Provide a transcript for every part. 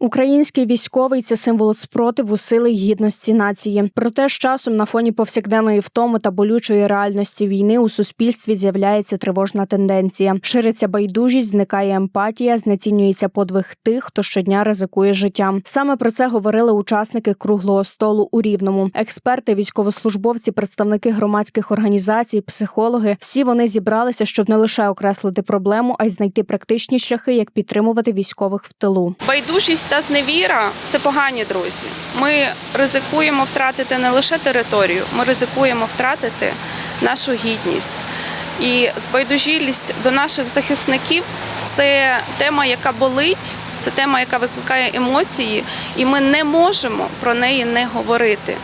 Український військовий це символ спротиву, сили й гідності нації. Проте з часом на фоні повсякденної втоми та болючої реальності війни у суспільстві з'являється тривожна тенденція. Шириться байдужість, зникає емпатія, знецінюється подвиг тих, хто щодня ризикує життям. Саме про це говорили учасники круглого столу у Рівному. Експерти, військовослужбовці, представники громадських організацій, психологи всі вони зібралися, щоб не лише окреслити проблему, а й знайти практичні шляхи, як підтримувати військових в тилу. Байдужість та зневіра це погані друзі. Ми ризикуємо втратити не лише територію, ми ризикуємо втратити нашу гідність. І збайдужілість до наших захисників це тема, яка болить, це тема, яка викликає емоції, і ми не можемо про неї не говорити.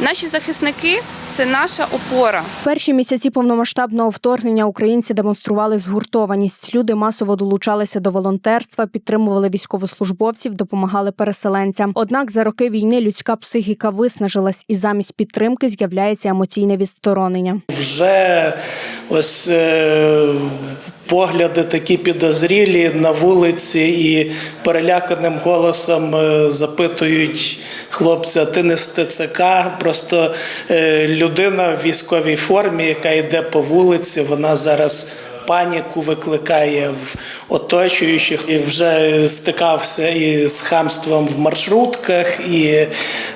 Наші захисники це наша опора. Перші місяці повномасштабного вторгнення українці демонстрували згуртованість. Люди масово долучалися до волонтерства, підтримували військовослужбовців, допомагали переселенцям. Однак за роки війни людська психіка виснажилась, і замість підтримки з'являється емоційне відсторонення. Вже ось е, погляди такі підозрілі на вулиці і переляканим голосом е, запитують хлопця, ти не з ТЦК. Просто е, людина в військовій формі, яка йде по вулиці, вона зараз. Паніку викликає в оточуючих і вже стикався і з хамством в маршрутках, і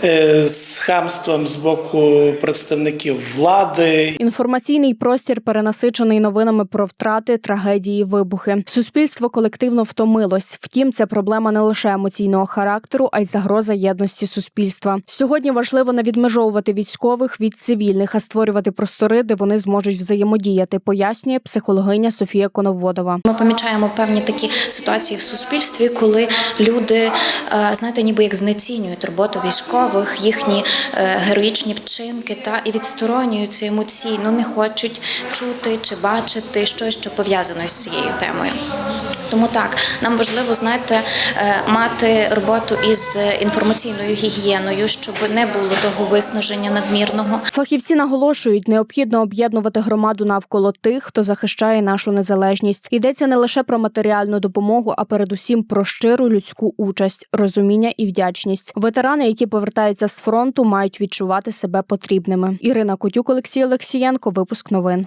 е, з хамством з боку представників влади. Інформаційний простір перенасичений новинами про втрати, трагедії, вибухи. Суспільство колективно втомилось. Втім, це проблема не лише емоційного характеру, а й загроза єдності суспільства. Сьогодні важливо не відмежовувати військових від цивільних, а створювати простори, де вони зможуть взаємодіяти, пояснює психологиня Софія Коноводова. Ми помічаємо певні такі ситуації в суспільстві, коли люди, е, знаєте, ніби як знецінюють роботу військових, їхні е, героїчні вчинки та і відсторонюються емоційно, не хочуть чути чи бачити щось, що пов'язано з цією темою. Тому так нам важливо знаєте, е, мати роботу із інформаційною гігієною, щоб не було того виснаження надмірного. Фахівці наголошують, необхідно об'єднувати громаду навколо тих, хто захищає нашу незалежність. Йдеться не лише про матеріальну допомогу, а передусім про щиру людську участь, розуміння і вдячність. Ветерани, які повертаються з фронту, мають відчувати себе потрібними. Ірина Котюк, Олексій Олексієнко. Випуск новин.